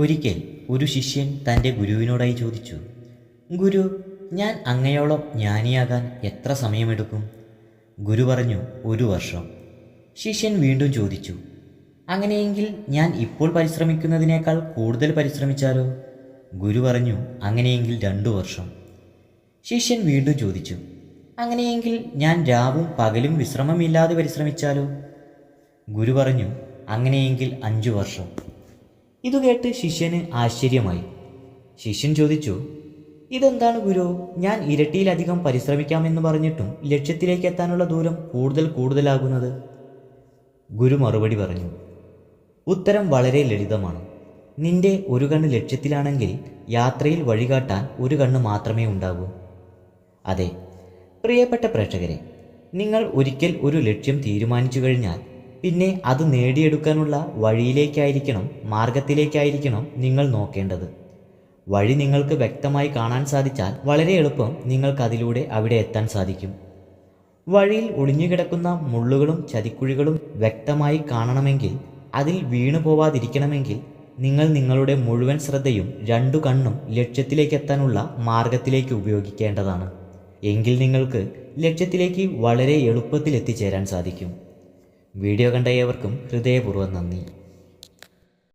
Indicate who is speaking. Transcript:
Speaker 1: ഒരിക്കൽ ഒരു ശിഷ്യൻ തന്റെ ഗുരുവിനോടായി ചോദിച്ചു ഗുരു ഞാൻ അങ്ങയോളം ജ്ഞാനിയാകാൻ എത്ര സമയമെടുക്കും? ഗുരു പറഞ്ഞു ഒരു വർഷം. ശിഷ്യൻ വീണ്ടും ചോദിച്ചു അങ്ങനെയെങ്കിൽ ഞാൻ ഇപ്പോൾ പരിശ്രമിക്കുന്നതിനേക്കാൾ കൂടുതൽ പരിശ്രമിച്ചാലോ? ഗുരു പറഞ്ഞു അങ്ങനെയെങ്കിൽ രണ്ടു വർഷം. ശിഷ്യൻ വീണ്ടും ചോദിച്ചു അങ്ങനെയെങ്കിൽ ഞാൻ രാവും പകലും വിശ്രമമില്ലാതെ പരിശ്രമിച്ചാലോ? ഗുരു പറഞ്ഞു അങ്ങനെയെങ്കിൽ അഞ്ചു വർഷം. ഇതു കേട്ട് ശിഷ്യന് ആശ്ചര്യമായി. ശിഷ്യൻ ചോദിച്ചു ഇതെന്താണ് ഗുരു? ഞാൻ ഇരട്ടിയിലധികം പരിശ്രമിക്കാമെന്ന് പറഞ്ഞിട്ടും ലക്ഷ്യത്തിലേക്ക് എത്താനുള്ള ദൂരം കൂടുതൽ കൂടുതലാകുന്നത്? ഗുരു മറുപടി പറഞ്ഞു ഉത്തരം വളരെ ലളിതമാണ്. നിന്റെ ഒരു കണ്ണ് ലക്ഷ്യത്തിലാണെങ്കിൽ യാത്രയിൽ വഴികാട്ടാൻ ഒരു കണ്ണ് മാത്രമേ ഉണ്ടാകൂ. അതെ. പ്രിയപ്പെട്ട പ്രേക്ഷകരെ നിങ്ങൾ ഒരിക്കൽ ഒരു ലക്ഷ്യം തീരുമാനിച്ചു കഴിഞ്ഞാൽ പിന്നെ അത് നേടിയെടുക്കാനുള്ള വഴിയിലേക്കായിരിക്കണം മാർഗത്തിലേക്കായിരിക്കണം നിങ്ങൾ നോക്കേണ്ടത്. വഴി നിങ്ങൾക്ക് വ്യക്തമായി കാണാൻ സാധിച്ചാൽ വളരെ എളുപ്പം നിങ്ങൾക്കതിലൂടെ അവിടെ എത്താൻ സാധിക്കും. വഴിയിൽ ഒളിഞ്ഞുകിടക്കുന്ന മുള്ളുകളും ചതിക്കുഴികളും വ്യക്തമായി കാണണമെങ്കിൽ അതിൽ വീണു പോവാതിരിക്കണമെങ്കിൽ നിങ്ങൾ നിങ്ങളുടെ മുഴുവൻ ശ്രദ്ധയും രണ്ടു കണ്ണും ലക്ഷ്യത്തിലേക്ക് എത്താനുള്ള മാർഗത്തിലേക്ക് ഉപയോഗിക്കേണ്ടതാണ്. എങ്കിൽ നിങ്ങൾക്ക് ലക്ഷ്യത്തിലേക്ക് വളരെ എളുപ്പത്തിൽ എത്തിച്ചേരാൻ സാധിക്കും. വീഡിയോ കണ്ട ഏവർക്കും ഹൃദയപൂർവം നന്ദി.